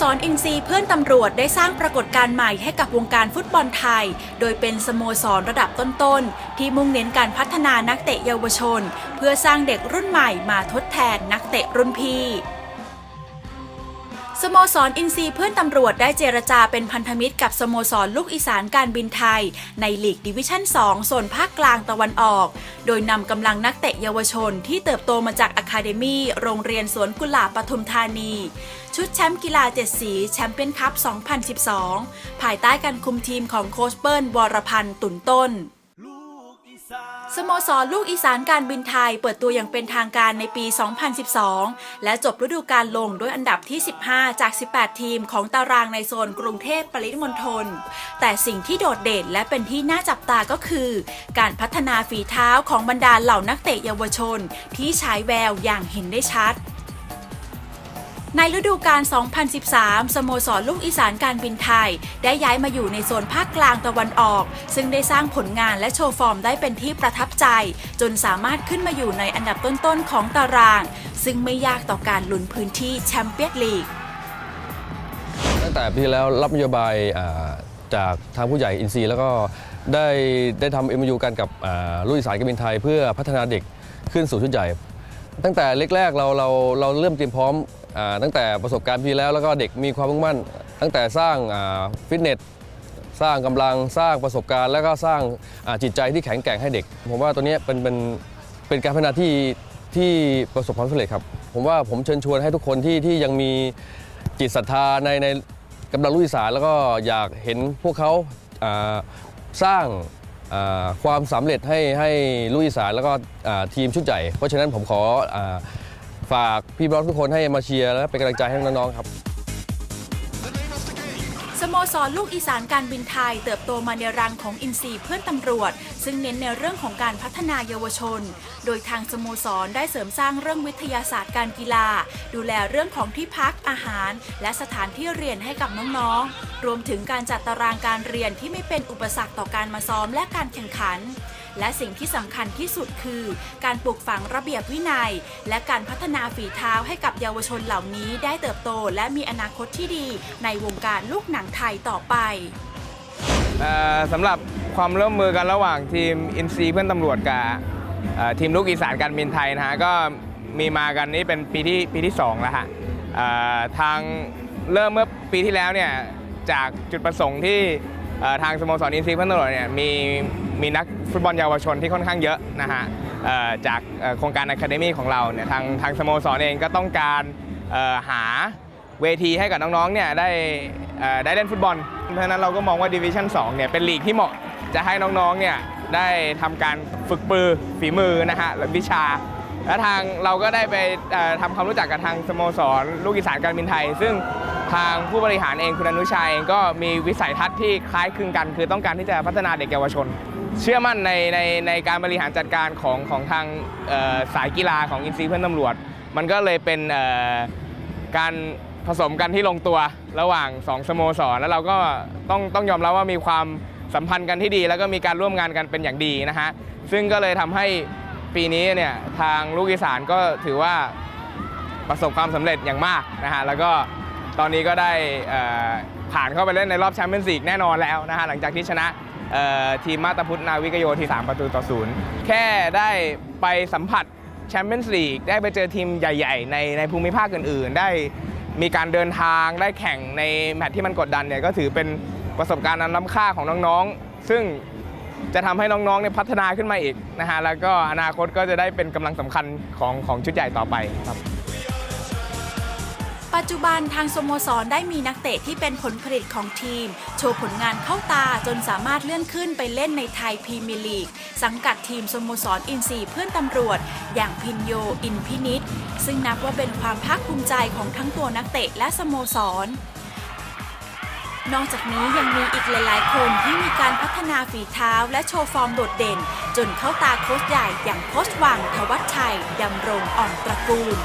สรอินซีย์เพื่อนตำรวจได้สร้างปรากฏการณ์ใหม่ให้กับวงการฟุตบอลไทย โดยเป็นสโมสรระดับต้นๆ ที่มุ่งเน้นการพัฒนานักเตะเยาวชน เพื่อสร้างเด็กรุ่นใหม่มาทดแทนนักเตะรุ่นพี่ สโมสรอินซีเพื่อนตำรวจได้เจรจาเป็นพันธมิตรกับสโมสรลูกอีสานการบินไทย ในลีกดิวิชั่น 2 โซนภาคกลางตะวันออก โดยนำกำลังนักเตะเยาวชนที่เติบโตมาจากอะคาเดมี่โรงเรียนสวนกุหลาบปทุมธานี ชุดแชมป์กีฬาเจ็ดสีแชมเปี้ยนคัพ 2012 ภายใต้การคุมทีมของโคชเปิ้ลวรพันธ์ตุนต้น สโมสรลูกอีสานการบินไทยเปิดตัวอย่างเป็นทางการในปี 2012 และจบฤดูกาลลงด้วยอันดับที่ 15 จาก 18 ทีมของตารางในโซนกรุงเทพปริมณฑล แต่สิ่งที่โดดเด่นและเป็นที่น่าจับตาก็คือ การพัฒนาฝีเท้าของบรรดาเหล่านักเตะเยาวชน ที่ใช้แววอย่างเห็นได้ชัด ในฤดูกาล 2013 สโมสรลูกอีสานการบินไทย ได้ย้ายมาอยู่ในโซนภาคกลางตะวันออก ซึ่งได้สร้างผลงานและโชว์ฟอร์มได้เป็นที่ประทับใจ จนสามารถขึ้นมาอยู่ในอันดับต้นๆของตาราง ซึ่งไม่ยากต่อการลุ้นพื้นที่แชมเปี้ยนลีก ตั้งแต่ปีแล้วรับนโยบายจากทางผู้ใหญ่อินซีแล้วก็ได้ได้ทำเอ็มยูกันกับลูกอีสานการบินไทย เพื่อพัฒนาเด็กขึ้นสู่ชุดใหญ่ ตั้งแต่เล็กแรกเราเราเราเริ่มเตรียมพร้อม ตั้งแต่ประสบการณ์ปีแล้วแล้วก็เด็กมีความมุ่งมั่น ตั้งแต่สร้างฟิตเนสสร้างกำลังสร้างประสบการณ์ แล้วก็สร้างจิตใจที่แข็งแกร่งให้เด็ก ผมว่าตัวนี้เป็นเป็นเป็นการพัฒนาที่ที่ประสบความสำเร็จครับ ผมว่าผมเชิญชวนให้ทุกคนที่ที่ยังมีจิตศรัทธาในในกำลังลูกอีสานแล้วก็อยากเห็นพวกเขาสร้างความสำเร็จให้ให้ลูกอีสานแล้วก็ทีมชุดใหญ่ เพราะฉะนั้นผมขออ ฝากพี่บล็อกทุกคนให้มาเชียร์และเป็นกำลังใจให้น้องๆครับสโมสรลูกอีสานการบินไทย เติบโตมาในรังของอินซีเพื่อนตำรวจ ซึ่งเน้นในเรื่องของการพัฒนาเยาวชน โดยทางสโมสรได้เสริมสร้างเรื่องวิทยาศาสตร์การกีฬา ดูแลเรื่องของที่พักอาหาร และสถานที่เรียนให้กับน้องๆ รวมถึงการจัดตารางการเรียนที่ไม่เป็นอุปสรรคต่อการมาซ้อมและการแข่งขัน และสิ่งที่สำคัญที่สุดคือ การปลูกฝังระเบียบวินัย และการพัฒนาฝีเท้าให้กับเยาวชนเหล่านี้ได้เติบโต และมีอนาคตที่ดี ในวงการลูกหนังไทยต่อไปสำหรับความร่วมมือกันระหว่างทีมอินซีเพื่อนตำรวจกับทีมลูกอีสานการบินไทยนะฮะก็มีมากันนี่เป็นปีที่ปีที่2แล้วฮะทางเริ่มเมื่อปีที่แล้วเนี่ยจากจุดประสงค์ที่ ทางสโมสรอินซีเพื่อนตำรวจเนี่ยมีมีนักฟุตบอลเยาวชนที่ค่อนข้างเยอะนะฮะจากโครงการอะคาเดมี่ของเราเนี่ยทางทางสโมสรเองก็ต้องการหาเวทีให้กับน้องๆเนี่ยได้ได้เล่นฟุตบอล เพราะฉะนั้นเราก็มองว่า Division 2เนี่ยเป็นลีกที่เหมาะจะให้น้องๆเนี่ยได้ทำการฝึกปือฝีมือนะฮะและวิชา และทางเราก็ได้ไปเอ่อทำความรู้จักกับทางสโมสร ลูกอีสานการบินไทย ซึ่ง ทางผู้บริหารเองคุณอนุชาเองก็มีวิสัยทัศน์ที่คล้ายคลึงกัน คือต้องการที่จะพัฒนาเด็กเยาวชน เชื่อมั่นในในในการบริหารจัดการของของทางสายกีฬาของอินซีเพื่อนตำรวจ มันก็เลยเป็นการผสมกันที่ลงตัวระหว่าง 2 สโมสร แล้วเราก็ต้องต้องยอมรับว่ามีความสัมพันธ์กันที่ดี แล้วก็มีการร่วมงานกันเป็นอย่างดีนะฮะซึ่งก็เลยทำให้ปีนี้เนี่ยทางลูกอีสานก็ถือว่าประสบความสำเร็จอย่างมากนะฮะแล้วก็ ตอนนี้ก็ได้ผ่านเข้าไปเล่นในรอบแชมเปี้ยนส์ลีกแน่นอนแล้วนะฮะหลังจากที่ชนะทีมมาตาพุทธนาวิกโยที่ 3 ประตูต่อศูนย์แค่ได้ไปสัมผัสแชมเปี้ยนส์ลีกได้ไปเจอทีมใหญ่ ๆ ในในภูมิภาคอื่น ๆ ได้มีการเดินทางได้แข่งในแมตช์ที่มันกดดันเนี่ยก็ถือเป็นประสบการณ์อันล้ำค่าของน้องๆ ซึ่งจะทำให้น้องๆเนี่ยพัฒนาขึ้นมาอีกนะฮะแล้วก็อนาคตก็จะได้เป็นกำลังสำคัญของของชุดใหญ่ต่อไปครับ ปัจจุบันทางสโมสรได้มีนักเตะที่เป็นผลผลิตของทีม โชว์ผลงานเข้าตาจนสามารถเลื่อนขึ้นไปเล่นในไทยพรีเมียร์ลีก สังกัดทีมสโมสรอินซีเพื่อนตำรวจ อย่างพินโยอินพินิษซึ่งนับว่าเป็นความภาคภูมิใจของทั้งตัวนักเตะและสโมสรนอกจากนี้ยังมีอีกหลายๆ คนที่มีการพัฒนาฝีเท้าและโชว์ฟอร์มโดดเด่น จนเข้าตาโค้ชใหญ่อย่างโค้ชวังทวัชชัย ดำรงอ่อนตระกูล